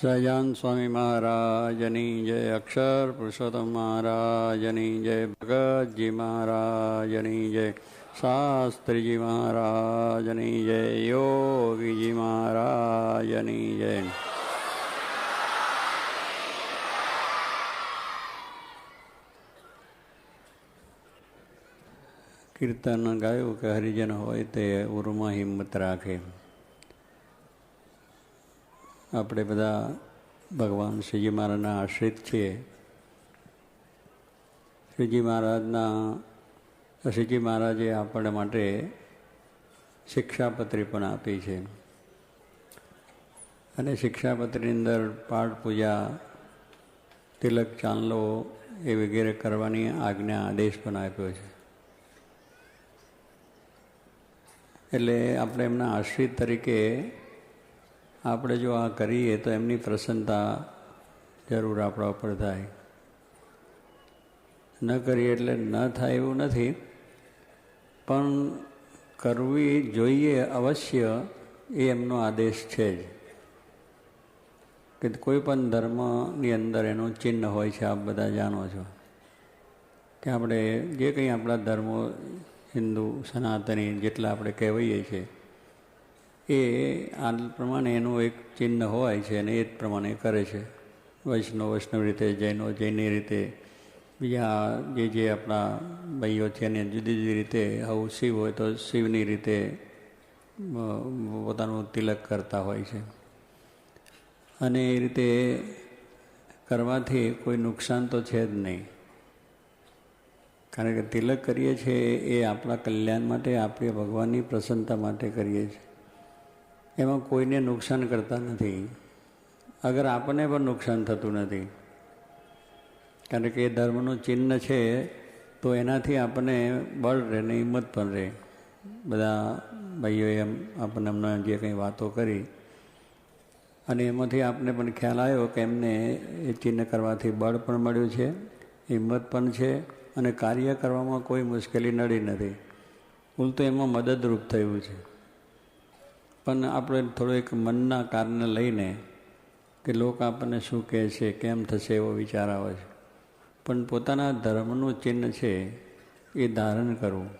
સહજાન સ્વામી મહારાજની જય અક્ષર પુરુષોત્તમ મહારાજની જય ભગતજી મહારાજની જય શાસ્ત્રીજી મહારાજની જય યોગીજી મહારાજની જય કીર્તન ગાયું કે હરિજન હોય તે ઉરમાં હિંમત રાખે. આપણે બધા ભગવાન શ્રીજી મહારાજના આશ્રિત છીએ. શ્રીજી મહારાજના, શ્રીજી મહારાજે આપણા માટે શિક્ષાપત્રી પણ આપી છે. અને શિક્ષાપત્રીની અંદર પાઠ પૂજા, તિલક, ચાંદલો એ વગેરે કરવાની આજ્ઞા આદેશ પણ આપ્યો છે. એટલે આપણે એમના આશ્રિત તરીકે આપણે જો આ કરીએ તો એમની પ્રસન્નતા જરૂર આપણા ઉપર થાય. ન કરીએ એટલે ન થાય એવું નથી. પણ કરવી જોઈએ અવશ્ય એ એમનો આદેશ છે જ. કે કોઈ પણ ધર્મની અંદર એનું ચિહ્ન હોય છે, આપ બધા જાણો છો. કે આપણે જે કંઈ આપણા ધર્મો, હિન્દુ, સનાતની, જેટલા આપણે કહેવાઈએ છીએ એ આ પ્રમાણે એનું એક ચિહ્ન હોય છે અને એ જ પ્રમાણે કરે છે. વૈષ્ણવ વૈષ્ણવ રીતે, જૈનો, જૈની રીતે, બીજા જે જે આપણા ભાઈઓ છે એને જુદી જુદી રીતે, આવું શિવ હોય તો શિવની રીતે પોતાનું તિલક કરતા હોય છે. અને એ રીતે કરવાથી કોઈ નુકસાન તો છે જ નહીં. કારણ કે તિલક કરીએ છીએ એ આપણા કલ્યાણ માટે, આપણે ભગવાનની પ્રસન્નતા માટે કરીએ છીએ. એમાં કોઈને નુકસાન કરતા નથી. અગર આપણને પણ નુકસાન થતું નથી. કારણ કે એ ધર્મનું ચિહ્ન છે, તો એનાથી આપણને બળ રહે ને હિંમત પણ રહે. બધા ભાઈઓએ એમ આપણને હમણાં જે કંઈ વાતો કરી, અને એમાંથી આપને પણ ખ્યાલ આવ્યો કે એમને એ ચિહ્ન કરવાથી બળ પણ મળ્યું છે, હિંમત પણ છે, અને કાર્ય કરવામાં કોઈ મુશ્કેલી નડી નથી. ઉલટું એમાં મદદરૂપ થયું છે. પણ આપણે થોડો એક મનના કારણે લઈને કે લોકો આપણને શું કહે છે, કેમ થશે એવો વિચાર આવે છે. પણ પોતાના ધર્મનું ચિહ્ન છે એ ધારણ કરવું.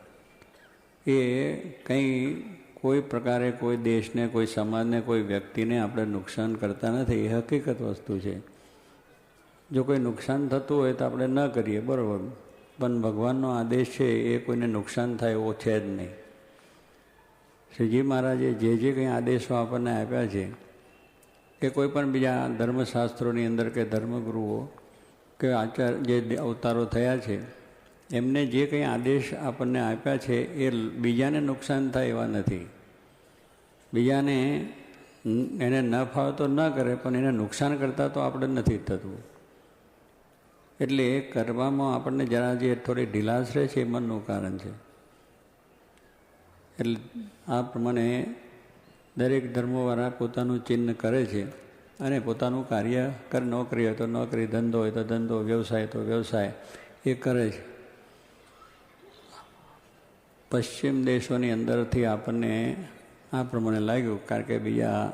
એ કંઈ કોઈ પ્રકારે કોઈ દેશને, કોઈ સમાજને, કોઈ વ્યક્તિને આપણે નુકસાન કરતા નથી. એ હકીકત વસ્તુ છે. જો કોઈ નુકસાન થતું હોય તો આપણે ન કરીએ, બરાબર. પણ ભગવાનનો આદેશ છે, એ કોઈને નુકસાન થાય એવો છે જ નહીં. શ્રીજી મહારાજે જે જે કંઈ આદેશો આપણને આપ્યા છે કે કોઈ પણ બીજા ધર્મશાસ્ત્રોની અંદર કે ધર્મગુરુઓ કે આચાર જે અવતારો થયા છે, એમને જે કંઈ આદેશ આપણને આપ્યા છે, એ બીજાને નુકસાન થાય એવા નથી. બીજાને એને ન ફાવે તો ન કરે, પણ એને નુકસાન કરતાં તો આપણે નથી થતું. એટલે કરવામાં આપણને જરા જે થોડી ઢીલાશ રહે છે, એ મનનું કારણ છે. એટલે આ પ્રમાણે દરેક ધર્મોવાળા પોતાનું ચિહ્ન કરે છે અને પોતાનું કાર્ય કર, નોકરી હોય તો નોકરી, ધંધો હોય તો ધંધો, વ્યવસાય તો વ્યવસાય, એ કરે છે. પશ્ચિમ દેશોની અંદરથી આપણને આ પ્રમાણે લાગ્યું, કારણ કે બીજા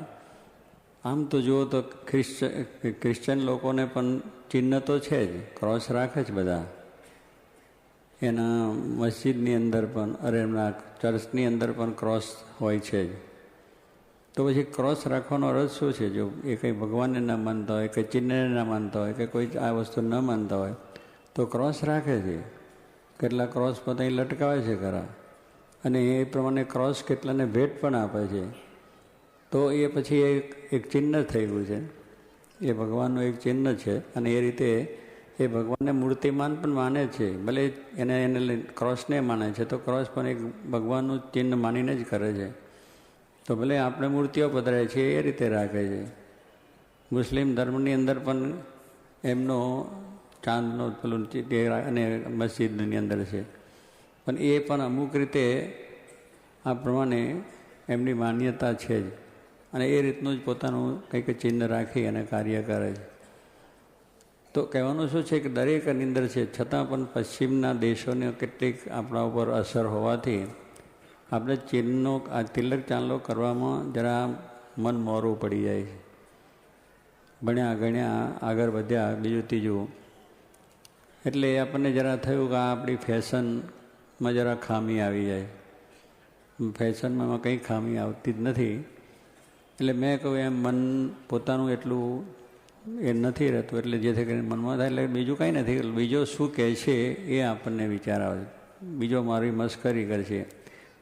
આમ તો જુઓ તો ખ્રિશ્ચ ક્રિશ્ચન લોકોને પણ ચિહ્ન તો છે જ ક્રોસ રાખે જ બધા. એના મસ્જિદની અંદર પણ, અરે એમના ચર્ચની અંદર પણ ક્રોસ હોય છે. જ તો પછી ક્રોસ રાખવાનો અર્થ શું છે? જો એ કંઈ ભગવાનને ન માનતા હોય, કે ચિહ્નને ના માનતા હોય, કે કોઈ આ વસ્તુ ન માનતા હોય, તો ક્રોસ રાખે છે. કેટલા ક્રોસ પોતે લટકાવે છે ખરા. અને એ પ્રમાણે ક્રોસ કેટલાને ભેટ પણ આપે છે. તો એ પછી એક એક ચિહ્ન થઈ ગયું છે. એ ભગવાનનું એક ચિહ્ન છે. અને એ રીતે એ ભગવાનને મૂર્તિમાન પણ માને છે. ભલે એને એને ક્રોસને માને છે, તો ક્રોસ પણ એક ભગવાનનું ચિહ્ન માનીને જ કરે છે. તો ભલે આપણે મૂર્તિઓ પધરાય છે, એ રીતે રાખે છે. મુસ્લિમ ધર્મની અંદર પણ એમનો ચાંદનો, પેલું અને મસ્જિદની અંદર છે. પણ એ પણ અમુક રીતે આ પ્રમાણે એમની માન્યતા છે જ. અને એ રીતનું જ પોતાનું કંઈક ચિહ્ન રાખી અને કાર્ય કરે છે. તો કહેવાનું શું છે કે દરેકની અંદર છે, છતાં પણ પશ્ચિમના દેશોને કેટલીક આપણા ઉપર અસર હોવાથી આપણે ચીનનો, આ તિલક ચાંદલો કરવામાં જરા મન મોરું પડી જાય છે. ભણ્યા ગણ્યા આગળ વધ્યા, બીજું ત્રીજું. એટલે આપણને જરા થયું કે આ આપણી ફેશનમાં જરા ખામી આવી જાય. ફેશનમાં કંઈ ખામી આવતી જ નથી. એટલે મેં કહ્યું એમ મન પોતાનું એટલું એ નથી રહેતું એટલે જેથી કરીને મનમાં થાય એટલે બીજું કાંઈ નથી. બીજો શું કહે છે એ આપણને વિચાર આવે બીજો મારી મસ્કરી કરશે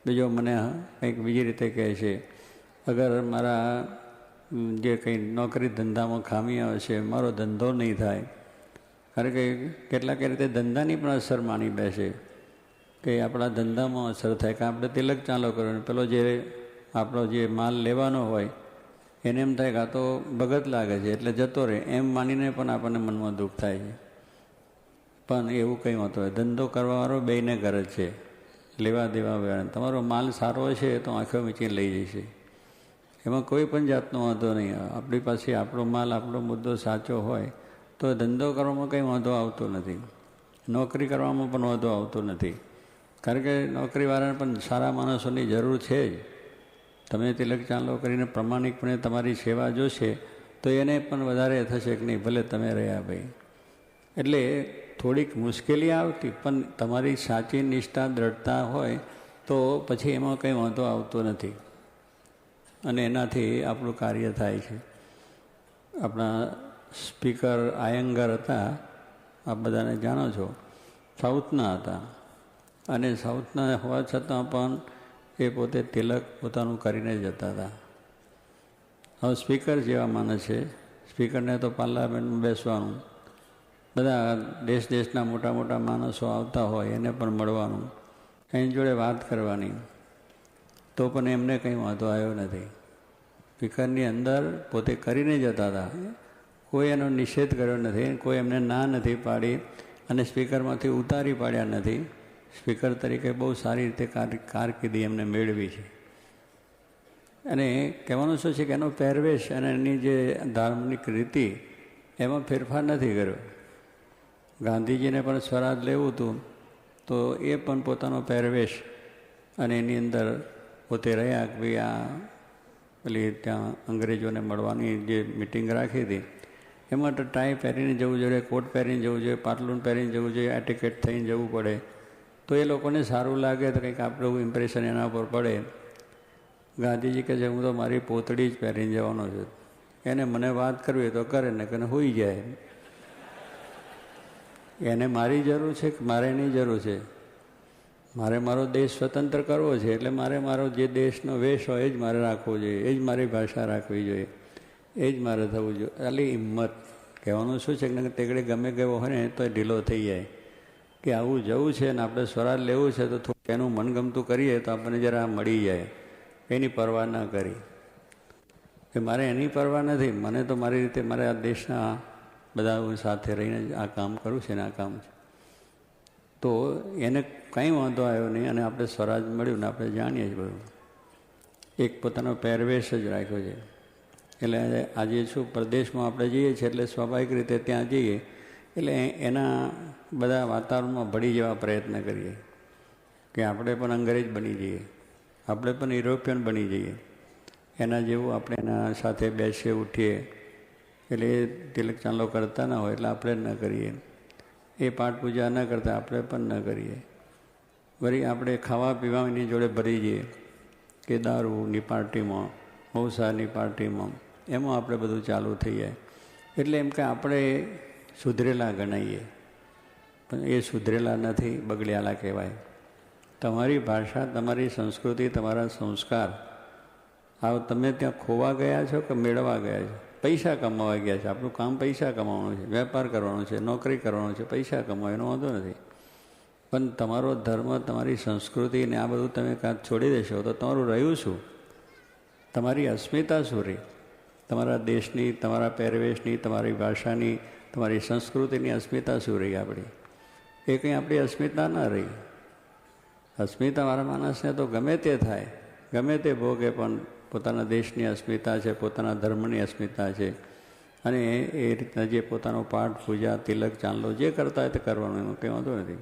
બીજો મને કંઈક બીજી રીતે કહે છે. અગર મારા જે કંઈ નોકરી ધંધામાં ખામી આવે છે, મારો ધંધો નહીં થાય, કારણ કે કેટલાક રીતે ધંધાની પણ અસર માની બેસે કે આપણા ધંધામાં અસર થાય. કે આપણે તિલક ચાલો કર્યો પેલો જે આપણો જે માલ લેવાનો હોય એને એમ થાય કે આ તો ભગત લાગે છે, એટલે જતો રહે. એમ માનીને પણ આપણને મનમાં દુઃખ થાય છે. પણ એવું કંઈ હોતું હોય ધંધો કરવાવાળો બેને કરે છે. લેવા દેવા વેણ તમારો માલ સારો છે તો આંખો મીચીને લઈ જશે. એમાં કોઈ પણ જાતનો વાંધો નહીં. આપણી પાસે આપણો માલ, આપણો મુદ્દો સાચો હોય, તો ધંધો કરવામાં કંઈ વાંધો આવતો નથી. નોકરી કરવામાં પણ વાંધો આવતો નથી. કારણ કે નોકરીવાળાને પણ સારા માણસોની જરૂર છે જ. તમે તિલક ચાંદલો કરીને પ્રમાણિકપણે તમારી સેવા જોશે, તો એને પણ વધારે થશે કે નહીં? ભલે તમે રહ્યા ભાઈ. એટલે થોડીક મુશ્કેલી આવતી, પણ તમારી સાચી નિષ્ઠા, દ્રઢતા હોય, તો પછી એમાં કંઈ વાંધો આવતો નથી. અને એનાથી આપણું કાર્ય થાય છે. આપણા સ્પીકર આયંગર હતા, આપ બધાને જાણો છો, સાઉથના હતા. અને સાઉથના હોવા છતાં પણ એ પોતે તિલક પોતાનું કરીને જતા હતા. હવે સ્પીકર જેવા માણસ છે. સ્પીકરને તો પાર્લામેન્ટમાં બેસવાનું. બધા દેશ દેશના મોટા મોટા માણસો આવતા હોય એને પણ મળવાનું. એની જોડે વાત કરવાની. તો પણ એમને કંઈ વાંધો આવ્યો નથી. સ્પીકરની અંદર પોતે કરીને જતા હતા. કોઈ એનો નિષેધ કર્યો નથી, કોઈ એમને ના નથી પાડી અને સ્પીકરમાંથી ઉતારી પાડ્યા નથી. સ્પીકર તરીકે બહુ સારી રીતે કારકિર્દી એમને મેળવી છે. અને કહેવાનું શું છે કે એનો પહેરવેશ અને એની જે ધાર્મિક રીતિ, એમાં ફેરફાર નથી કર્યો. ગાંધીજીને પણ સ્વરાજ લેવું હતું, તો એ પણ પોતાનો પહેરવેશ અને એની અંદર પોતે રહ્યા કે ભાઈ આ પેલી ત્યાં અંગ્રેજોને મળવાની જે મિટિંગ રાખી હતી, એમાં તો ટાઈ પહેરીને જવું જોઈએ, કોટ પહેરીને જવું જોઈએ, પાટલુન પહેરીને જવું જોઈએ એટિકેટ થઈને જવું પડે. તો એ લોકોને સારું લાગે તો કંઈક આપણું ઇમ્પ્રેશન એના પર પડે. ગાંધીજી કહે છે, હું તો મારી પોતળી જ પહેરીને જવાનો છું. એને મને વાત કરવી તો કરે, ને કે હોઈ જાય. એને મારી જરૂર છે કે મારે એની જરૂર છે? મારે મારો દેશ સ્વતંત્ર કરવો છે, એટલે મારે મારો જે દેશનો વેશ હોય એ જ મારે રાખવો જોઈએ, એ જ મારી ભાષા રાખવી જોઈએ, એ જ મારે થવું જોઈએ. ખાલી હિંમત. કહેવાનું શું છે કે તેગડે ગમે ગયો હોય ને, તો ઢીલો થઈ જાય. કે આવું જવું છે ને આપણે સ્વરાજ લેવું છે તો થોડું એનું મનગમતું કરીએ તો આપણને જરા મળી જાય. એની પરવા ન કરી. કે મારે એની પરવા નથી. મને તો મારી રીતે મારે આ દેશના બધા સાથે રહીને આ કામ કરું છે ને આ કામ છે. તો એને કંઈ વાંધો આવ્યો નહીં અને આપણે સ્વરાજ મળ્યું ને આપણે જાણીએ જ બધું. એક પોતાનો પહેરવેશ જ રાખ્યો છે. એટલે આજે શું પ્રદેશમાં આપણે જઈએ છીએ એટલે સ્વાભાવિક રીતે ત્યાં જઈએ. એટલે એના બધા વાતાવરણમાં ભળી જવા પ્રયત્ન કરીએ કે આપણે પણ અંગ્રેજ બની જઈએ, આપણે પણ યુરોપિયન બની જઈએ. એના જેવું આપણે એના સાથે બેસીએ, ઉઠીએ. એટલે એ તિલક ચાંદલો કરતા ના હોય એટલે આપણે ન કરીએ. એ પાઠ પૂજા ન કરતા આપણે પણ ન કરીએ. વળી આપણે ખાવા પીવાની જોડે ભરી જઈએ કે દારૂની પાર્ટીમાં મૌસાની પાર્ટીમાં, એમાં આપણે બધું ચાલુ થઈ જાય. એટલે એમ કે આપણે સુધરેલા ગણાઈએ. પણ એ સુધરેલા નથી, બગડ્યાલા કહેવાય. તમારી ભાષા, તમારી સંસ્કૃતિ, તમારા સંસ્કાર આ તમે ત્યાં ખોવા ગયા છો કે મેળવવા ગયા છો? પૈસા કમાવા ગયા છે. આપણું કામ પૈસા કમાવાનું છે. વેપાર કરવાનો છે, નોકરી કરવાનો છે, પૈસા કમાવા એનો વાંધો નથી. પણ તમારો ધર્મ, તમારી સંસ્કૃતિ ને આ બધું તમે કાંક છોડી દેશો તો તમારું રહ્યું શું? તમારી અસ્મિતા શું રહી? તમારા દેશની, તમારા પહેરવેશની, તમારી ભાષાની તમારી સંસ્કૃતિની અસ્મિતા શું રહી આપણી? એ કંઈ આપણી અસ્મિતા ન રહી. અસ્મિતા મારા માણસને તો ગમે તે થાય. ગમે તે ભોગે, પણ પોતાના દેશની અસ્મિતા છે, પોતાના ધર્મની અસ્મિતા છે. અને એ રીતના જે પોતાનો પાઠ, પૂજા, તિલક, ચાંદલો જે કરતા હોય તે કરવાનું એમાં કંઈ વાંધો નથી.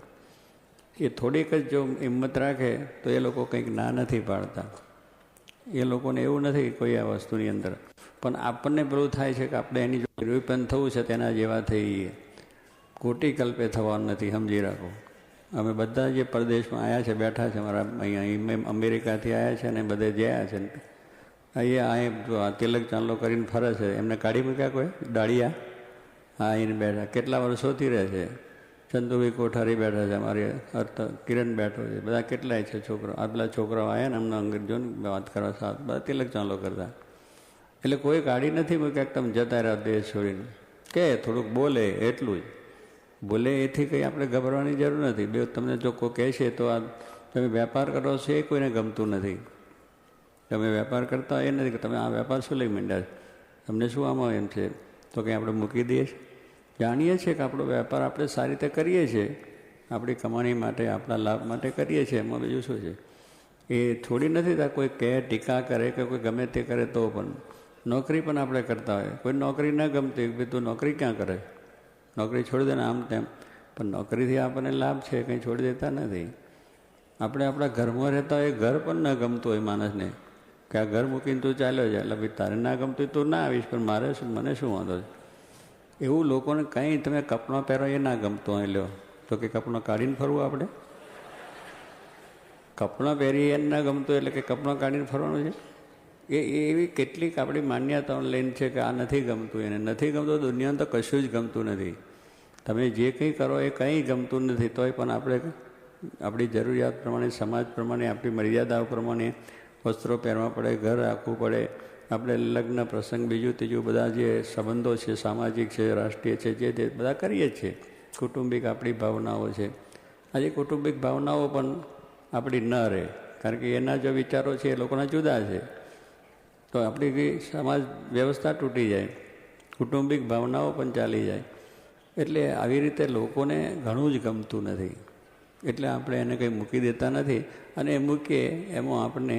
એ થોડીક જ જો હિંમત રાખે, તો એ લોકો કંઈક ના નથી પાડતા. એ લોકોને એવું નથી કોઈ આ વસ્તુની અંદર પણ આપણને પેલું થાય છે કે આપણે એની જો નિરૂપણ થવું છે, તેના જેવા થઈએ કોટી કલ્પે થવાનું નથી, સમજી રાખો. અમે બધા જે પરદેશમાં આવ્યા છે, બેઠા છે, અમારા અહીંયા અમેરિકાથી આવ્યા છે અને બધે ગયા છે. અહીંયા અહીં તિલક ચાંદલો કરીને ફરે છે, એમને કાઢી મૂક્યા કોઈ? દાળિયા હા અહીંને બેઠા. કેટલા વર્ષોથી રહે છે? ચંદુભાઈ કોઠારી બેઠા છે, અમારી અર્થ કિરણ બેઠો છે. બધા કેટલાય છે છોકરો આ પેલા છોકરાઓ આવ્યા ને અમને અંગ્રેજો વાત કરવા સાથ. બધા તિલક ચાંદલો કરતા. એટલે કોઈ કાઢી નથી મૂક્યા કે તમે જતા રહ્યા દેશ છોડીને. કે થોડુંક બોલે, એટલું જ. બોલે એથી કંઈ આપણે ગભરવાની જરૂર નથી. બે તમને જો કોઈ કહેશે તો આ તમે વેપાર કરો છો એ કોઈને ગમતું નથી. તમે વેપાર કરતા એ નથી. કે તમે આ વેપાર શું લઈ માંડ્યા તમને શું આમાં એમ છે? તો કંઈ આપણે મૂકી દઈએ જાણીએ છીએ કે આપણો વેપાર આપણે સારી રીતે કરીએ છીએ. આપણી કમાણી માટે, આપણા લાભ માટે કરીએ છીએ. એમાં બીજું શું છે? એ થોડી નથી થતા કોઈ કહે, ટીકા કરે કે કોઈ ગમે તે કરે તો પણ. નોકરી પણ આપણે કરતા હોય કોઈ નોકરી ન ગમતી ભાઈ તું નોકરી ક્યાં કરે? નોકરી છોડી દે ને આમ તેમ. પણ નોકરીથી આપણને લાભ છે, કંઈ છોડી દેતા નથી. આપણે આપણા ઘરમાં રહેતા હોય, ઘર પણ ન ગમતું હોય માણસને. કે આ ઘર મૂકીને તું ચાલ્યો જાય એટલે ભાઈ, તારે ના ગમતું તું ના આવીશ, પણ મારે શું, મને શું વાંધો છે? એવું લોકોને કંઈ તમે કપડાં પહેરો એ ના ગમતું હોય, લ્યો. તો કે કપડો કાઢીને ફરવું આપણે? કપડાં પહેરી એને ના ગમતું એટલે કે કપડાં કાઢીને ફરવાનું છે? એ એવી કેટલીક આપણી માન્યતાઓને લઈને છે કે આ નથી ગમતું, એને નથી ગમતું, દુનિયાને તો કશું જ ગમતું નથી. તમે જે કંઈ કરો એ કંઈ ગમતું નથી, તોય પણ આપણે આપણી જરૂરિયાત પ્રમાણે, સમાજ પ્રમાણે, આપણી મર્યાદાઓ પ્રમાણે વસ્ત્રો પહેરવા પડે, ઘર રાખવું પડે, આપણે લગ્ન પ્રસંગ બીજું ત્રીજું બધા જે સંબંધો છે, સામાજિક છે, રાષ્ટ્રીય છે, જે તે બધા કરીએ છીએ કુટુંબિક આપણી ભાવનાઓ છે. આજે કુટુંબિક ભાવનાઓ પણ આપણી ન રહે, કારણ કે એના જે વિચારો છે એ લોકોના જુદા છે. તો આપણી સમાજ વ્યવસ્થા તૂટી જાય, કુટુંબિક ભાવનાઓ પણ ચાલી જાય. એટલે આવી રીતે લોકોને ઘણું જ ગમતું નથી. એટલે આપણે એને કંઈ મૂકી દેતા નથી અને એ મૂકીએ એમાં આપણને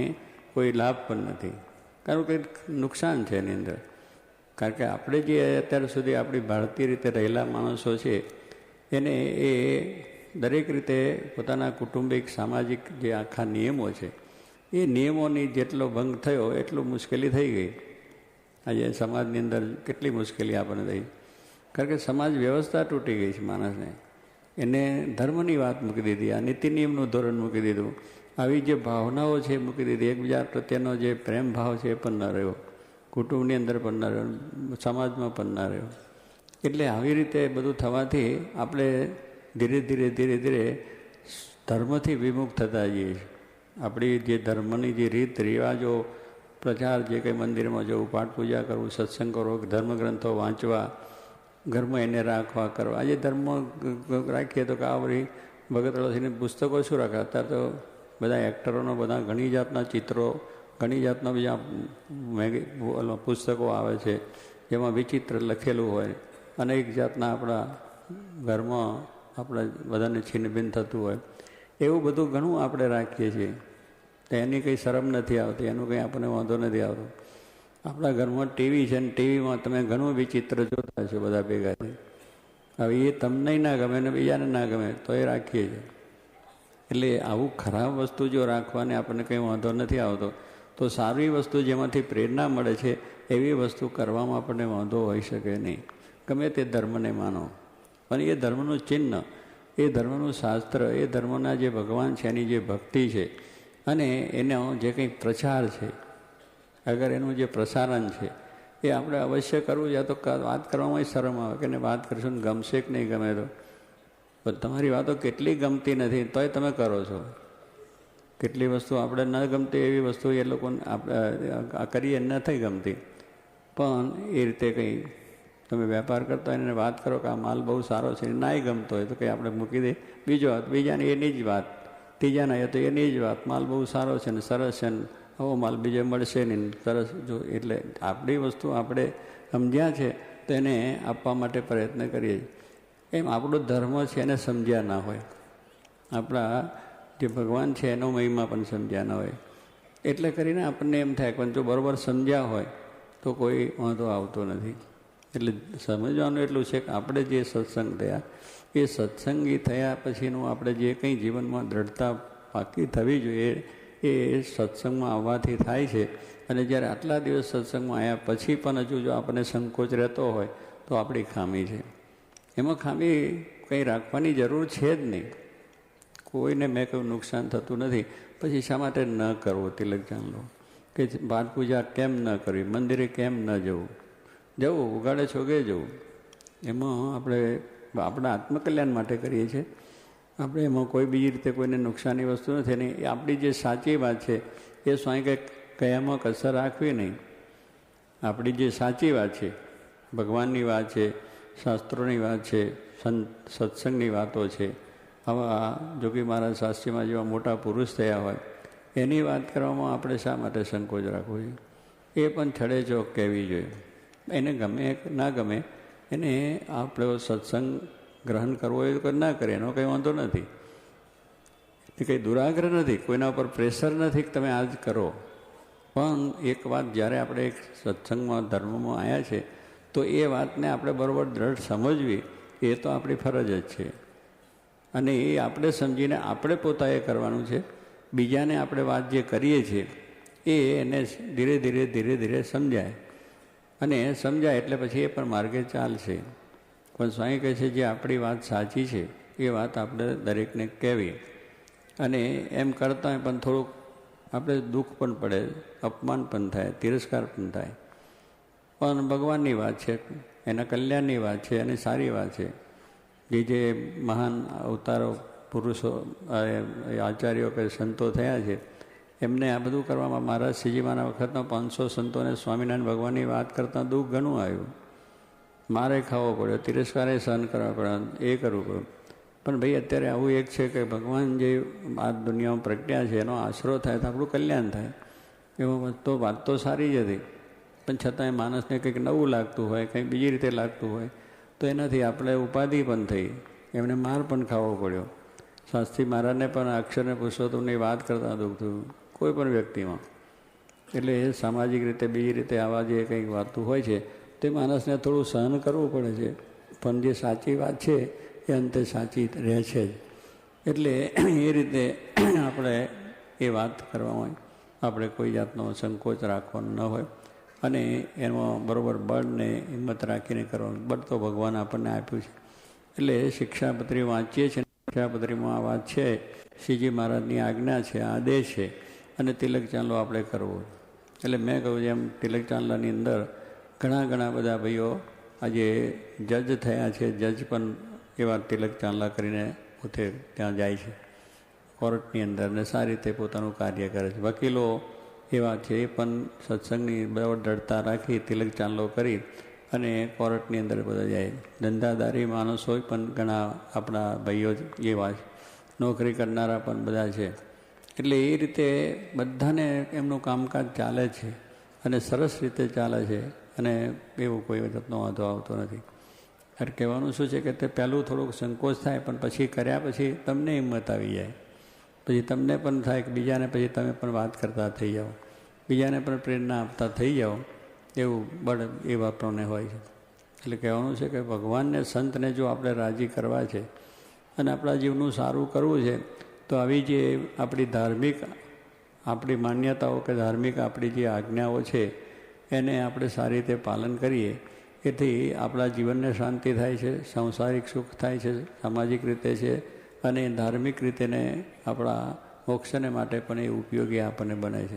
કોઈ લાભ પણ નથી. કારણ કે નુકસાન છે એની અંદર. કારણ કે આપણે જે અત્યાર સુધી આપણી ભારતીય રીતે રહેલા માણસો છે, એને એ દરેક રીતે પોતાના કુટુંબિક, સામાજિક જે આખા નિયમો છે એ નિયમોની જેટલો ભંગ થયો, એટલું મુશ્કેલી થઈ ગઈ. આજે સમાજની અંદર કેટલી મુશ્કેલી આપણને થઈ. કારણ કે સમાજ વ્યવસ્થા તૂટી ગઈ છે માણસને. એને ધર્મની વાત મૂકી દીધી, આ નીતિ નિયમનું ધોરણ મૂકી દીધું. આવી જે ભાવનાઓ છે મૂકી દીધી. એકબીજા પ્રત્યેનો જે પ્રેમ ભાવ છે એ પણ ન રહ્યો. કુટુંબની અંદર પણ ન રહ્યો, સમાજમાં પણ ન રહ્યો. એટલે આવી રીતે બધું થવાથી આપણે ધીરે ધીરે ધીરે ધીરે ધર્મથી વિમુખ થતા જઈએ છીએ. આપણી જે ધર્મની જે રીત રિવાજો, પ્રચાર જે કંઈ મંદિરમાં જવું, પાઠ પૂજા કરવું, સત્સંગ કરવો, ધર્મગ્રંથો વાંચવા, ઘરમાં એને રાખવા કરવા, આજે ધર્મ રાખીએ તો કે આ બધી ભગત પુસ્તકો શું રાખે? અત્યારે તો બધા એક્ટરોનો બધા ઘણી જાતના ચિત્રો, ઘણી જાતના બીજા મેગી પુસ્તકો આવે છે, જેમાં વિચિત્ર લખેલું હોય. અનેક જાતના આપણા ઘરમાં આપણે બધાને છિન્નભિન્ન થતું હોય. એવું બધું ઘણું આપણે રાખીએ છીએ. તો એની કંઈ શરમ નથી આવતી, એનું કંઈ આપણને વાંધો નથી આવતો. આપણા ઘરમાં ટીવી છે ને ટીવીમાં તમે ઘણું વિચિત્ર જોતા છો બધા ભેગા હવે એ તમને ના ગમે ને બીજાને ના ગમે, તો એ રાખીએ છીએ. એટલે આવું ખરાબ વસ્તુ જો રાખવાને આપણને કંઈ વાંધો નથી આવતો, તો સારી વસ્તુ જેમાંથી પ્રેરણા મળે છે, એવી વસ્તુ કરવામાં આપણને વાંધો હોઈ શકે નહીં. ગમે તે ધર્મને માનો. પણ એ ધર્મનું ચિહ્ન એ ધર્મનું શાસ્ત્ર, એ ધર્મના જે ભગવાન છે, એની જે ભક્તિ છે, અને એનો જે કંઈ પ્રચાર છે, અગર એનું જે પ્રસારણ છે, એ આપણે અવશ્ય કરવું છે. તો વાત કરવામાં શરમ આવે કે વાત કરશું ને ગમશે કે નહીં ગમે તો. પણ તમારી વાતો કેટલી ગમતી નથી, તોય તમે કરો છો. કેટલી વસ્તુ આપણે ન ગમતી એવી વસ્તુ એ લોકોને આપણે કરીએ નથી ગમતી. પણ એ રીતે કંઈ તમે વેપાર કરતા હોય એને વાત કરો કે આ માલ બહુ સારો છે નાય ગમતો હોય તો કંઈ આપણે મૂકી દઈએ. બીજો વાત, બીજાની એની જ વાત. ત્રીજાના એ તો એની જ વાત, માલ બહુ સારો છે ને સરસ છે ને આવો માલ બીજે મળશે નહીં સરસ, જો, એટલે આપણી વસ્તુ આપણે સમજ્યા છે તેને આપવા માટે પ્રયત્ન કરીએ. એમ આપણો ધર્મ છે એને સમજ્યા ના હોય. આપણા જે ભગવાન છે એનો મહિમા પણ સમજ્યા ના હોય. એટલે કરીને આપણને એમ થાય પણ જો બરાબર સમજ્યા હોય તો કોઈ વાંધો આવતો નથી. એટલે સમજવાનું એટલું છે કે આપણે જે સત્સંગ થયા, એ સત્સંગી થયા પછીનું આપણે જે કંઈ જીવનમાં દ્રઢતા પાકી થવી જોઈએ, એ સત્સંગમાં આવવાથી થાય છે. અને જ્યારે આટલા દિવસ સત્સંગમાં આવ્યા પછી પણ હજુ જો આપણને સંકોચ રહેતો હોય, તો આપણી ખામી છે. એમાં ખામી કંઈ રાખવાની જરૂર છે જ નહીં. કોઈને મેં કહ્યું નુકસાન થતું નથી. પછી શા માટે ન કરવો તિલક ચાંદલો કે પાઠ પૂજા કેમ ન કરવી? મંદિરે કેમ ન જવું? જવું ઉગાડે છોગે જવું. એમાં આપણે આપણા આત્મકલ્યાણ માટે કરીએ છીએ. આપણે એમાં કોઈ બીજી રીતે કોઈને નુકસાની વસ્તુ નથી. નહીં આપણી જે સાચી વાત છે, એ સ્વાઈ કંઈક કયામાં કસર રાખવી નહીં. આપણી જે સાચી વાત છે, ભગવાનની વાત છે, શાસ્ત્રોની વાત છે સંત સત્સંગની વાતો છે, આવા જોગી મહારાજ શાસ્ત્રીમાં જેવા મોટા પુરુષ થયા હોય, એની વાત કરવામાં આપણે શા માટે સંકોચ રાખવો જોઈએ? એ પણ છડે ચોક કહેવી જોઈએ. એને ગમે ના ગમે, એને આપણે સત્સંગ ગ્રહણ કરવો એ તો ના કરે, એનો કંઈ વાંધો નથી. એ કંઈ દુરાગ્રહ નથી, કોઈના ઉપર પ્રેશર નથી કે તમે આ જ કરો. પણ એક વાત જ્યારે આપણે એક સત્સંગમાં, ધર્મમાં આવ્યા છે, તો એ વાતને આપણે બરાબર દ્રઢ સમજવી, એ તો આપણી ફરજ જ છે. અને એ આપણે સમજીને આપણે પોતાએ કરવાનું છે, બીજાને આપણે વાત જે કરીએ છીએ, એ એને ધીરે ધીરે ધીરે ધીરે સમજાય. અને સમજાય એટલે પછી એ પણ માર્ગે ચાલશે. પણ સ્વામી કહે છે, જે આપણી વાત સાચી છે, એ વાત આપણે દરેકને કહેવી. અને એમ કરતાં પણ થોડુંક આપણે દુઃખ પણ પડે, અપમાન પણ થાય, તિરસ્કાર પણ થાય. પણ ભગવાનની વાત છે, એના કલ્યાણની વાત છે અને સારી વાત છે. જે જે મહાન અવતારો, પુરુષો આચાર્યો કે સંતો થયા છે એમને આ બધું કરવામાં મહારાજ શ્રીજીમાના વખતનો પાંચસો સંતોને સ્વામિનારાયણ ભગવાનની વાત કરતાં દુઃખ ઘણું આવ્યું. મારે ખાવો પડ્યો, તિરસ્કારે સહન કરવા પડ્યો, એ કરવું પડ્યું. પણ ભાઈ, અત્યારે આવું એક છે કે ભગવાન જે આ દુનિયામાં પ્રજ્ઞા છે, એનો આશરો થાય તો આપણું કલ્યાણ થાય. એવું તો વાત તો સારી જ હતી. પણ છતાંય માણસને કંઈક નવું લાગતું હોય, કંઈક બીજી રીતે લાગતું હોય, તો એનાથી આપણે ઉપાધિ પણ થઈ. એમને માર પણ ખાવો પડ્યો. શાસ્ત્રી મહારાજને પણ અક્ષરને પુરુષોત્તમની વાત કરતાં દુઃખ થયું. કોઈ પણ વ્યક્તિમાં. એટલે એ સામાજિક રીતે, બીજી રીતે આવા જે કંઈક વાતું હોય છે, તે માણસને થોડું સહન કરવું પડે છે. પણ જે સાચી વાત છે, એ અંતે સાચી રહે છે જ. એટલે એ રીતે આપણે એ વાત કરવામાં આપણે કોઈ જાતનો સંકોચ રાખવાનો ન હોય. અને એમાં બરાબર બળને હિંમત રાખીને કરવાનું. બળ તો ભગવાન આપણને આપ્યું છે. એટલે શિક્ષાપત્રી વાંચીએ છીએ. શિક્ષાપત્રીમાં આ વાત છે, શ્રીજી મહારાજની આજ્ઞા છે, આદેશ છે. અને તિલક ચાંદલો આપણે કરવો. એટલે મેં કહ્યું એમ તિલક ચાંદલાની અંદર ઘણા ઘણા બધા ભાઈઓ આજે જજ થયા છે, જજ પણ એવા તિલક ચાંદલા કરીને પોતે ત્યાં જાય છે. કોર્ટની અંદર ને સારી રીતે પોતાનું કાર્ય કરે છે. વકીલો એવા છે એ પણ સત્સંગની બરાબર દડતા રાખી તિલક ચાંદલો કરી અને કોર્ટની અંદર બધા જાય. ધંધાદારી માણસો પણ ઘણા આપણા ભાઈઓ એવા છે. નોકરી કરનારા પણ બધા છે. એટલે એ રીતે બધાને એમનું કામકાજ ચાલે છે અને સરસ રીતે ચાલે છે અને એવો કોઈ જાતનો વાંધો આવતો નથી. અરે કહેવાનું શું છે કે તે પહેલું થોડુંક સંકોચ થાય, પણ પછી કર્યા પછી તમને હિંમત આવી જાય. પછી તમને પણ થાય કે બીજાને પછી તમે પણ વાત કરતા થઈ જાઓ. બીજાને પણ પ્રેરણા આપતા થઈ જાઓ. એવું બળ એ વાપરોને હોય છે. એટલે કહેવાનું છે કે ભગવાનને સંતને જો આપણે રાજી કરવા છે અને આપણા જીવનું સારું કરવું છે તો આવી જે આપણી ધાર્મિક, આપણી માન્યતાઓ કે ધાર્મિક આપણી જે આજ્ઞાઓ છે, એને આપણે સારી રીતે પાલન કરીએ, એથી આપણા જીવનને શાંતિ થાય છે, સંસારિક સુખ થાય છે, સામાજિક રીતે છે, અને ધાર્મિક રીતેને આપણા મોક્ષને માટે પણ એ ઉપયોગી આપણને બને છે.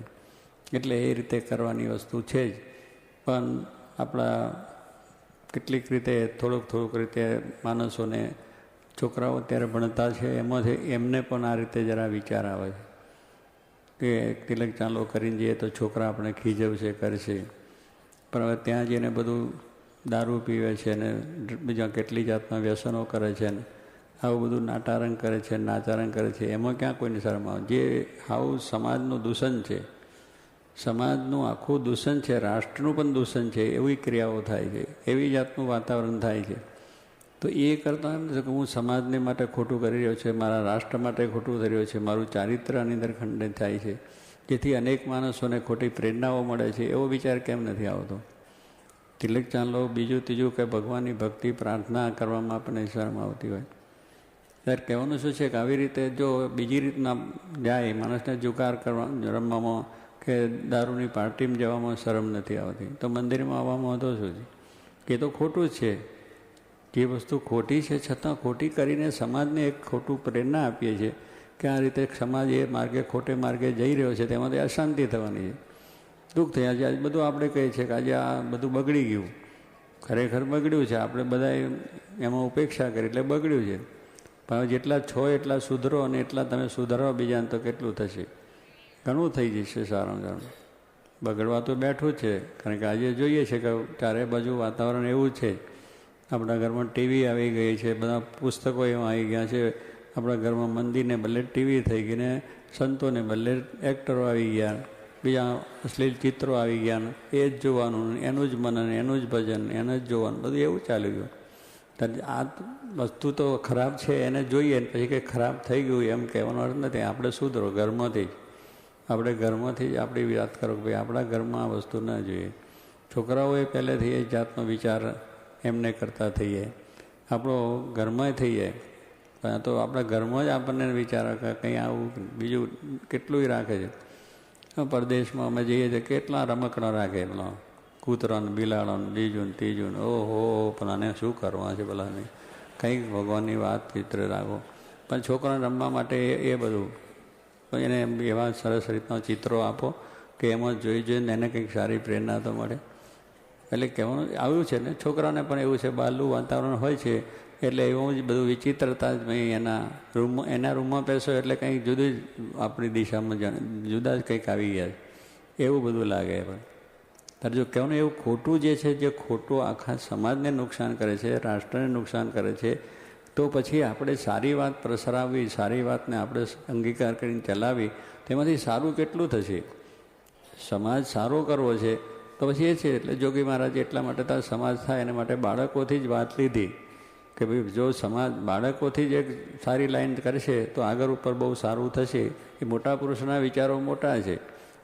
એટલે એ રીતે કરવાની વસ્તુ છે જ. પણ આપણા કેટલીક રીતે થોડુંક થોડુંક રીતે માણસોને છોકરાઓ અત્યારે ભણતા છે એમાંથી એમને પણ આ રીતે જરા વિચાર આવે છે કે તિલક ચાલો કરીને જઈએ તો છોકરા આપણે ખીજવશે, કરશે. પણ હવે ત્યાં જઈને બધું દારૂ પીવે છે ને બીજા કેટલી જાતના વ્યસનો કરે છે ને, આવું બધું નાટારંગ કરે છે નાચારંગ કરે છે, એમાં ક્યાં કોઈને શરમ આવે? જે આવું સમાજનું દૂષણ છે, સમાજનું આખું દૂષણ છે, રાષ્ટ્રનું પણ દૂષણ છે, એવી ક્રિયાઓ થાય છે, એવી જાતનું વાતાવરણ થાય છે. તો એ કરતાં એમ કે હું સમાજને માટે ખોટું કરી રહ્યો છે, મારા રાષ્ટ્ર માટે ખોટું થઈ રહ્યો છે, મારું ચારિત્ર આની અંદર ખંડન થાય છે, જેથી અનેક માણસોને ખોટી પ્રેરણાઓ મળે છે, એવો વિચાર કેમ નથી આવતો? તિલક ચાંદલો બીજું ત્રીજું કે ભગવાનની ભક્તિ પ્રાર્થના કરવામાં આપણને શરમ આવતી હોય. ત્યારે કહેવાનું શું છે કે આવી રીતે જો બીજી રીતના જાય, માણસને જુકાર કરવા, રમવામાં કે કે દારૂની પાર્ટીમાં જવામાં શરમ નથી આવતી, તો મંદિરમાં આવવામાં તો શું છે? કે તો ખોટું જ છે. જે વસ્તુ ખોટી છે, છતાં ખોટી કરીને સમાજને એક ખોટું પ્રેરણા આપીએ છીએ કે આ રીતે સમાજ એ માર્ગે, ખોટે માર્ગે જઈ રહ્યો છે, તેમાંથી અશાંતિ થવાની છે. દુઃખ થયા છે. આજે બધું આપણે કહીએ છીએ કે આજે આ બધું બગડી ગયું. ખરેખર બગડ્યું છે. આપણે બધાએ એમાં ઉપેક્ષા કરી, એટલે બગડ્યું છે. પણ જેટલા છો, એટલા સુધરો અને એટલા તમે સુધારો બીજાને તો કેટલું થશે? ઘણું થઈ જશે સારામાં સારું. બગડવા તો બેઠું છે. કારણ કે આજે જોઈએ છે કે ચારે બાજુ વાતાવરણ એવું છે. આપણા ઘરમાં ટીવી આવી ગઈ છે, બધા પુસ્તકો એવા આવી ગયા છે. આપણા ઘરમાં મંદિરને બદલે ટીવી થઈ ગઈને સંતોને બદલે એક્ટરો આવી ગયા, બીજા અશ્લીલ ચિત્રો આવી ગયા. એ જ જોવાનું, એનું જ મનન, એનું જ ભજન, એને જ જોવાનું, બધું એવું ચાલી ગયું. આ વસ્તુ તો ખરાબ છે, એને જોઈએ પછી કંઈ ખરાબ થઈ ગયું એમ કહેવાનો અર્થ નથી. આપણે સુધરો ઘરમાંથી જ. આપણે ઘરમાંથી જ આપણી વાત કરો કે ભાઈ, આપણા ઘરમાં આ વસ્તુ ન જોઈએ. છોકરાઓએ પહેલેથી એ જાતનો વિચાર એમને કરતા થઈએ આપણો ઘરમાં થઈએ પણ તો આપણા ઘરમાં જ આપણને વિચાર કે કંઈ આવું બીજું કેટલુંય રાખે છે. પરદેશમાં અમે જઈએ છીએ, કેટલા રમકડા રાખે પેલા કૂતરાને, બિલાડોને બીજું ત્રીજું ઓહો પેલાને શું કરવા છે પેલાને કંઈક ભગવાનની વાત ચિત્ર રાખો. પણ છોકરાને રમવા માટે એ બધું. એને એવા સરસ રીતના ચિત્રો આપો કે એમાં જોઈ જોઈને એને કંઈક સારી પ્રેરણા તો મળે. એટલે કહેવાનું આવ્યું છે ને, છોકરાને પણ એવું છે બહારનું વાતાવરણ હોય છે, એટલે એવું જ બધું વિચિત્રતા જ ભાઈ એના રૂમ, એના રૂમમાં બેસો એટલે કંઈક જુદું જ આપણી દિશામાં જુદા જ કંઈક આવી ગયા એવું બધું લાગે પણ. તારે જો કહેવાનું એવું ખોટું જે છે, જે ખોટું આખા સમાજને નુકસાન કરે છે, રાષ્ટ્રને નુકસાન કરે છે, તો પછી આપણે સારી વાત પ્રસરાવી, સારી વાતને આપણે અંગીકાર કરીને ચલાવી, તેમાંથી સારું કેટલું થશે? સમાજ સારો કરવો છે તો પછી એ છે, એટલે જોગી મહારાજ એટલા માટે તો સમાજ થાય, એના માટે બાળકોથી જ વાત લીધી કે ભાઈ જો સમાજ બાળકોથી જ એક સારી લાઈન કરશે, તો આગળ ઉપર બહુ સારું થશે. એ મોટા પુરુષના વિચારો મોટા છે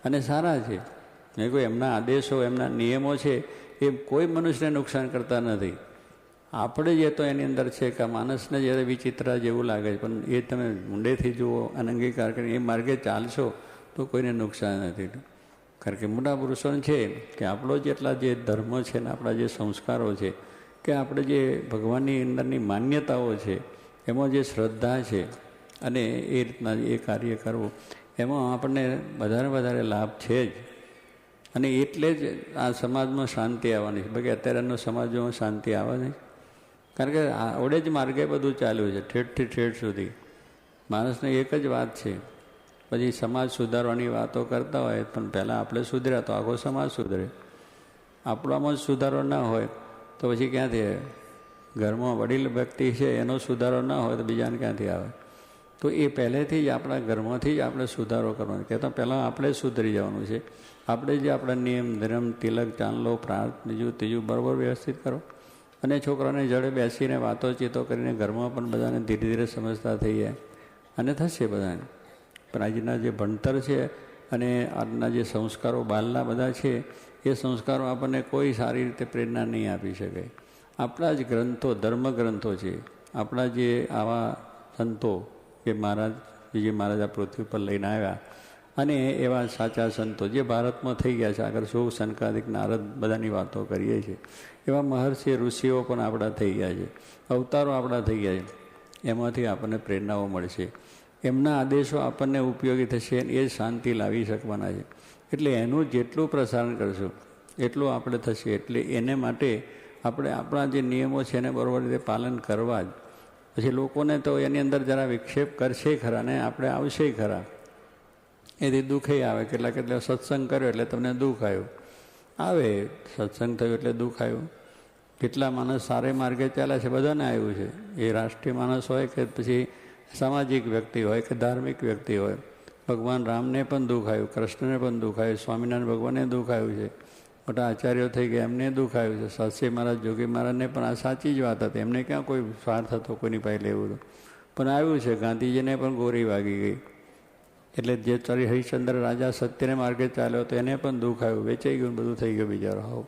અને સારા છે. એ કોઈ એમના આદેશો, એમના નિયમો છે, એ કોઈ મનુષ્યને નુકસાન કરતા નથી. આપણે જે તો એની અંદર છે કે માણસને જ્યારે વિચિત્ર જેવું લાગે છે, પણ એ તમે ઊંડેથી જુઓ અને અંગીકાર કરીને એ માર્ગે ચાલશો, તો કોઈને નુકસાન નથી કારણ કે મોટા પુરુષોને છે કે આપણો જેટલા જે ધર્મ છે ને આપણા જે સંસ્કારો છે, કે આપણે જે ભગવાનની અંદરની માન્યતાઓ છે, એમાં જે શ્રદ્ધા છે અને એ રીતના એ કાર્ય કરવું, એમાં આપણને વધારે વધારે લાભ છે જ. અને એટલે જ આ સમાજમાં શાંતિ આવવાની છે. બાકી અત્યારેનો સમાજમાં શાંતિ આવે નહીં. કારણ કે આવડે જ માર્ગે બધું ચાલ્યું છે, ઠેઠથી ઠેઠ સુધી. માણસને એક જ વાત છે પછી સમાજ સુધારવાની વાતો કરતા હોય, પણ પહેલાં આપણે સુધર્યા તો આખો સમાજ સુધરે. આપણામાં જ સુધારો ના હોય, તો પછી ક્યાંથી ઘરમાં વડીલ વ્યક્તિ છે, એનો સુધારો ના હોય, તો બીજાને ક્યાંથી આવે? તો એ પહેલેથી જ આપણા ઘરમાંથી જ આપણે સુધારો કરવાનો કહેતા પહેલાં આપણે સુધરી જવાનું છે. આપણે જે આપણા નિયમ, ધર્મ, તિલક, ચાંદલો, પ્રાર્થ, બીજું ત્રીજું બરાબર વ્યવસ્થિત કરો. અને છોકરાને જડે બેસીને વાતોચીતો કરીને ઘરમાં પણ બધાને ધીરે ધીરે સમજતા થઈ જાય અને થશે બધાને. પણ આજના જે ભણતર છે અને આજના જે સંસ્કારો બાલના બધા છે, એ સંસ્કારો આપણને કોઈ સારી રીતે પ્રેરણા નહીં આપી શકે. આપણા જ ગ્રંથો ધર્મ ગ્રંથો છે. આપણા જે આવા સંતો કે મહારાજ જે મહારાજ આ પૃથ્વી પર લઈને આવ્યા, અને એવા સાચા સંતો જે ભારતમાં થઈ ગયા છે. આગળ શું સનકાદિક નારદ બધાની વાતો કરીએ છીએ. એવા મહર્ષિ, ઋષિઓ પણ આપણા થઈ ગયા છે. અવતારો આપણા થઈ ગયા છે. એમાંથી આપણને પ્રેરણાઓ મળશે. એમના આદેશો આપણને ઉપયોગી થશે એ શાંતિ લાવી શકવાના છે. એટલે એનું જેટલું પ્રસારણ કરશું, એટલું આપણે થશે. એટલે એને માટે આપણે આપણા જે નિયમો છે એને બરાબર રીતે પાલન કરવા જ. પછી લોકોને તો એની અંદર જરા વિક્ષેપ કરશે ખરા ને આપણે આવશે ખરા. એથી દુઃખે આવે. કેટલા કેટલા સત્સંગ કર્યો એટલે તમને દુઃખ આવ્યું. આવે. સત્સંગ થયો એટલે દુઃખ આવ્યું. કેટલા માણસ સારે માર્ગે ચાલે છે બધાને આવ્યું છે. એ રાષ્ટ્રીય માણસ હોય કે પછી સામાજિક વ્યક્તિ હોય કે ધાર્મિક વ્યક્તિ હોય, ભગવાન રામને પણ દુઃખ આવ્યું કૃષ્ણને પણ દુઃખ સ્વામિનારાયણ ભગવાનને દુઃખ આવ્યું છે. મોટા આચાર્યો થઈ ગયા, એમને દુઃખ આવ્યું છે. સાસી મહારાજ, જોગી મહારાજને પણ આ સાચી જ વાત હતી. એમને ક્યાં કોઈ સ્વાર્થ હતો, કોઈની પાસે લેવું હતું. પણ આવ્યું છે, ગાંધીજીને પણ ગોરી વાગી ગઈ. એટલે જે ચરી હરિશ્ચંદ્ર રાજા સત્યને માર્ગે ચાલ્યો તો એને પણ દુઃખ આવ્યું વેચાઈ ગયું બધું થઈ ગયું બિચારો. હાવ.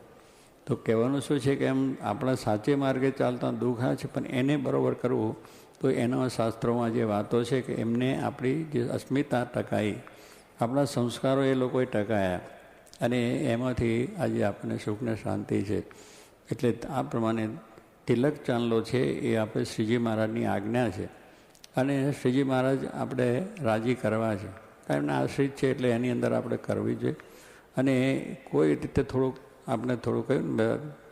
તો કહેવાનું શું છે કે એમ આપણા સાચે માર્ગે ચાલતા દુઃખ આવે છે, પણ એને બરાબર કરવું તો એના શાસ્ત્રોમાં જે વાતો છે કે એમને આપણી જે અસ્મિતા ટકાઈ, આપણા સંસ્કારો એ લોકોએ ટકાયા અને એમાંથી આજે આપણને સુખ ને શાંતિ છે. એટલે આ પ્રમાણે તિલક ચાંદલો છે એ આપણે શ્રીજી મહારાજની આજ્ઞા છે. અને શ્રીજી મહારાજ આપણે રાજી કરવા છે. કારણ આશ્રિત છે એટલે એની અંદર આપણે કરવી જોઈએ. અને કોઈ રીતે થોડુંક આપણે થોડું કહ્યું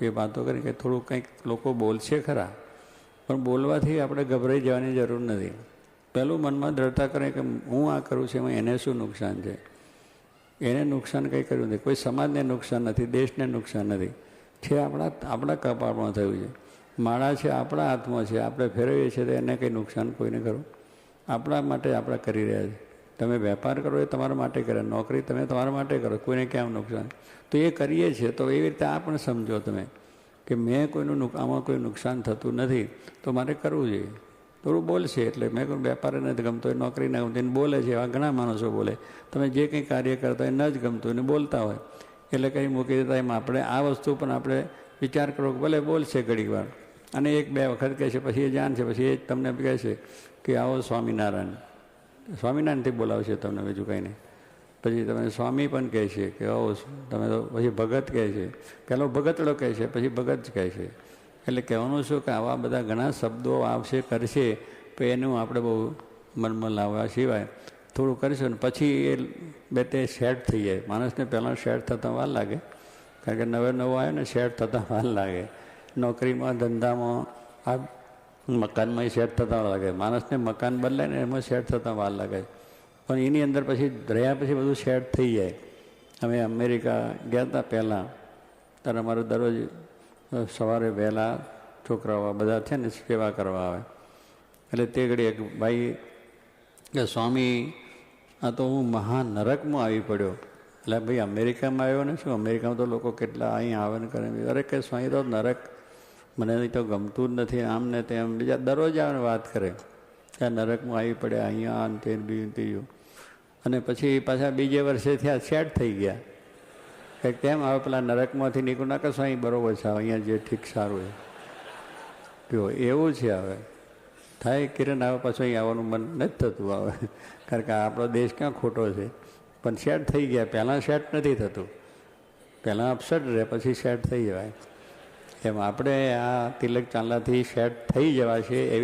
જે વાતો કરી કે થોડું કંઈક લોકો બોલશે ખરા પણ બોલવાથી આપણે ગભરાઈ જવાની જરૂર નથી. પહેલું મનમાં દ્રઢતા કરે કે હું આ કરું છું, એમાં એને શું નુકસાન છે? એને નુકસાન કંઈ કર્યું નથી. કોઈ સમાજને નુકસાન નથી, દેશને નુકસાન નથી. છે આપણા આપણા કપાળમાં થયું છે. માળા છે, આપણા હાથમાં છે. આપણે ફેરવીએ છીએ તો એને કંઈ નુકસાન કોઈને કરું આપણા માટે આપણે કરી રહ્યા છીએ તમે વેપાર કરો એ તમારા માટે કરે. નોકરી તમે તમારા માટે કરો. કોઈને કેમ નુકસાન? તો એ કરીએ છીએ તો એવી રીતે આ પણ સમજો તમે. કે મેં કોઈનું આમાં કોઈ નુકસાન થતું નથી, તો મારે કરવું જોઈએ. થોડું બોલશે એટલે મેં કોઈ વેપાર નથી ગમતો હોય, નોકરી ના ગમતી બોલે છે. એવા ઘણા માણસો બોલે. તમે જે કંઈ કાર્ય કરતા હોય ન જ ગમતું હોય ને બોલતા હોય. એટલે કંઈ મૂકી દેતા એમ આપણે આ વસ્તુ પણ આપણે વિચાર કરો કે ભલે બોલશે ઘડીક વાર. અને એક બે વખત કહે છે પછી એ જાણ છે પછી એ તમને કહે છે કે આવો સ્વામિનારાયણ. સ્વામિનારાયણથી બોલાવશે તમને બીજું કંઈ નહીં. પછી તમે સ્વામી પણ કહે છે કે આવો તમે તો પછી ભગત કહે છે. પહેલો ભગતડો કહે છે, પછી ભગત કહે છે. એટલે કહેવાનું શું કે આવા બધા ઘણા શબ્દો આવશે, કરશે, તો એનું આપણે બહુ મનમાં લાવવા સિવાય થોડું કરીશું ને પછી એ બે તે સેટ થઈ જાય. માણસને પહેલાં સેટ થતાં વાર લાગે. કારણ કે નવે નવો આવ્યો ને સેટ થતાં વાર લાગે. નોકરીમાં, ધંધામાં, આ મકાનમાં સેટ થતાં વાર લાગે. માણસને મકાન બદલાય ને એમાં સેટ થતાં વાર લાગે. પણ એની અંદર પછી રહ્યા પછી બધું સેટ થઈ જાય. અમે અમેરિકા ગયા હતા પહેલાં. ત્યારે અમારે દરરોજ સવારે વહેલા છોકરાઓ બધા છે ને સેવા કરવા આવે. એટલે તે ઘડી એક ભાઈ, કે સ્વામી, આ તો હું મહાનરકમાં આવી પડ્યો. એટલે ભાઈ અમેરિકામાં આવ્યો ને શું? અમેરિકામાં તો લોકો કેટલા અહીં આવે ને કરે અરે કે સ્વામી તો નરક. મને તો ગમતું જ નથી. આમ ને તેમ બીજા દરરોજ આવે વાત કરે. કે નરકમાં આવી પડ્યા, અહીંયા આ તે બીજું ત્રીજું અને પછી પાછા બીજે વર્ષે થયા સેટ થઈ ગયા. કે કેમ આવે પેલા નરકમાંથી નીકળું? ના, કશો અહીં બરોબર છે અહીંયા જે ઠીક સારું છે. જો, એવું છે હવે. થાય કિરણ આવે પાછું અહીં આવવાનું મન નથી થતું આવે કારણ કે આપણો દેશ ક્યાં ખોટો છે. પણ સેટ થઈ ગયા. પહેલાં સેટ નથી થતું. પહેલાં અપસેટ રહે, પછી સેટ થઈ જવાય. એમ આપણે આ તિલક ચાંદલાથી સેટ થઈ જવા છે એવી